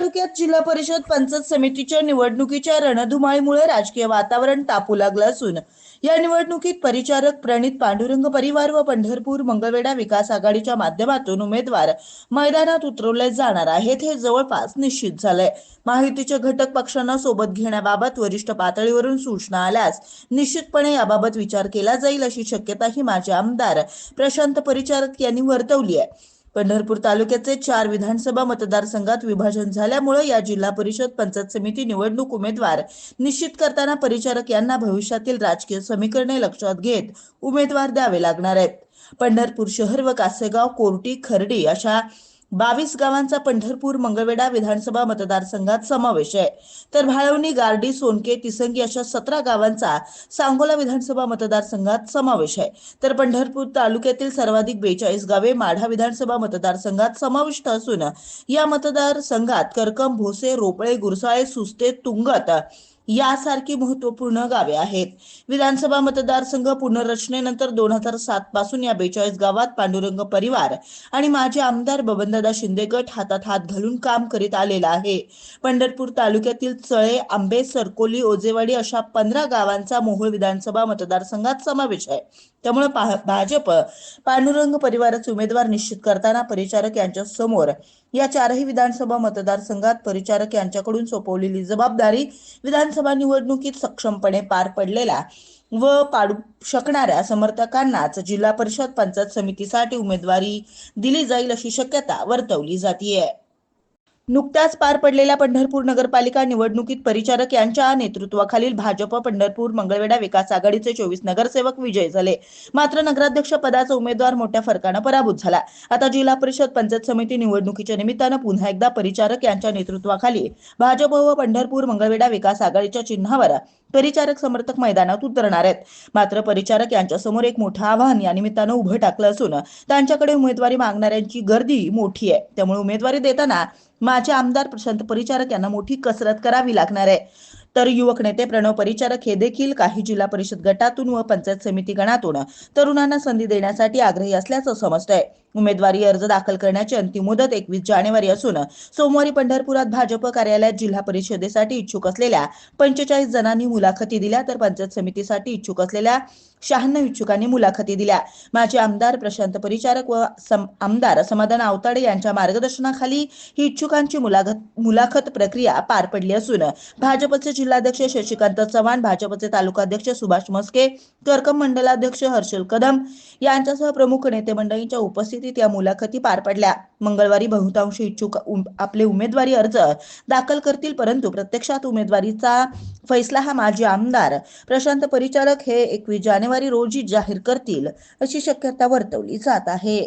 तालुक्यात जिल्हा परिषद पंचायत समितीच्या निवडणुकीच्या रणधुमाळीमुळे राजकीय वातावरण तापू लागलं असून या निवडणुकीत परिचारक प्रणित पांडुरंग परिवार व पंढरपूर मंगळवेढा विकास आघाडीच्या माध्यमातून उमेदवार मैदानात उतरवले जाणार आहेत हे जवळपास निश्चित झालंय. माहितीच्या घटक पक्षांना सोबत घेण्याबाबत वरिष्ठ पातळीवरून सूचना आल्यास निश्चितपणे याबाबत विचार केला जाईल अशी शक्यताही माजी आमदार प्रशांत परिचारक यांनी वर्तवली आहे. पंढरपूर तालुक्याचे चार विधानसभा मतदारसंघात विभाजन झाल्यामुळे या जिल्हा परिषद पंचायत समिती निवडणूक उमेदवार निश्चित करताना परिचारक यांना भविष्यातील राजकीय समीकरणे लक्षात घेत उमेदवार द्यावे लागणार आहेत. पंढरपूर शहर व कासेगाव कोर्टी खर्डी अशा बावीस गावांचा पंढरपूर मंगळवेढा विधानसभा मतदारसंघात समावेश आहे. तर भाळवणी गार्डी सोनके तिसंगी अशा सतरा गावांचा सांगोला विधानसभा मतदारसंघात समावेश आहे. तर पंढरपूर तालुक्यातील सर्वाधिक बेचाळीस गावे माढा विधानसभा मतदारसंघात समाविष्ट असून या मतदारसंघात करकम भोसे रोपळे गुरसाळे सुस्ते तुंगत यासारखी महत्त्वपूर्ण गावे आहेत. विधानसभा मतदारसंघ पुनर्रचनेनंतर दोन हजार सात पासून या बेचाळीस गावात पांडुरंग परिवार आणि माजी आमदार बबनदादा शिंदे गट हातात हात घालून काम करीत आलेला आहे. पंढरपूर तालुक्यातील चळे आंबे सरकोली ओजेवाडी अशा पंधरा गावांचा मोहोळ विधानसभा मतदारसंघात समावेश आहे. त्यामुळे भाजप पांडुरंग परिवाराचे उमेदवार निश्चित करताना परिचारक यांच्या समोर या चारही विधानसभा मतदारसंघात परिचारक यांच्याकडून सोपवलेली जबाबदारी विधानसभा निवडणुकीत सक्षमपणे पार पडलेला व पाडू शकणाऱ्या समर्थकांनाच जिल्हा परिषद पंचायत समितीसाठी उमेदवारी दिली जाईल अशी शक्यता वर्तवली जातीये. नुकत्याच पार पडलेल्या पंढरपूर नगरपालिका निवडणुकीत परिचारक यांच्या नेतृत्वाखालील भाजप पंढरपूर मंगळवेढा विकास आघाडीचे चोवीस नगरसेवक विजयी झाले. मात्र नगराध्यक्ष पदाचा उमेदवार मोठ्या फरकानं पराभूत झाला. आता जिल्हा परिषद पंचायत समिती निवडणुकीच्या निमित्तानं पुन्हा एकदा परिचारक यांच्या नेतृत्वाखाली भाजप व पंढरपूर मंगळवेढा विकास आघाडीच्या चिन्हावर परिचारक समर्थक मैदानात उतरणार आहेत. मात्र परिचारक यांच्या समोर एक मोठं आव्हान या निमित्तानं उभं टाकलं असून त्यांच्याकडे उमेदवारी मागणाऱ्यांची गर्दी मोठी आहे. त्यामुळे उमेदवारी देताना माझे आमदार प्रशांत परिचारक यांना मोठी कसरत करावी लागणार आहे. तर युवक नेते प्रणव परिचारक हे देखील काही जिल्हा परिषद गटातून व पंचायत समिती गणातून तरुणांना संधी देण्यासाठी आग्रही असल्याचं समजतंय. उमेदवारी अर्ज दाखल करण्याची अंतिम मुदत एकवीस जानेवारी असून सोमवारी पंढरपुरात भाजप कार्यालयात जिल्हा परिषदेसाठी इच्छुक असलेल्या पंचेचाळीस जणांनी मुलाखती दिल्या तर पंचायत समितीसाठी इच्छुक असलेल्या शहाण्णव इच्छुकांनी मुलाखती दिल्या. माजी आमदार प्रशांत परिचारक व सम- आमदार समाधान आवताडे यांच्या मार्गदर्शनाखाली ही इच्छुकांची मुलाखत मुलाखत प्रक्रिया पार पडली असून भाजपचे जिल्हाध्यक्ष शशिकांत चव्हाण भाजपचे तालुकाध्यक्ष सुभाष मस्के करकम मंडलाध्यक्ष हर्षल कदम यांच्यासह प्रमुख नेते मंडळींच्या उपस्थितीत या मुलाखती पार पडल्या. मंगळवारी बहुतांश इच्छुक आपले उमेदवारी अर्ज दाखल करतील परंतु प्रत्यक्षात उमेदवारीचा फैसला हा माजी आमदार प्रशांत परिचारक हे एकवीस जानेवारी रोजी जाहीर करतील अशी शक्यता वर्तवली जात आहे.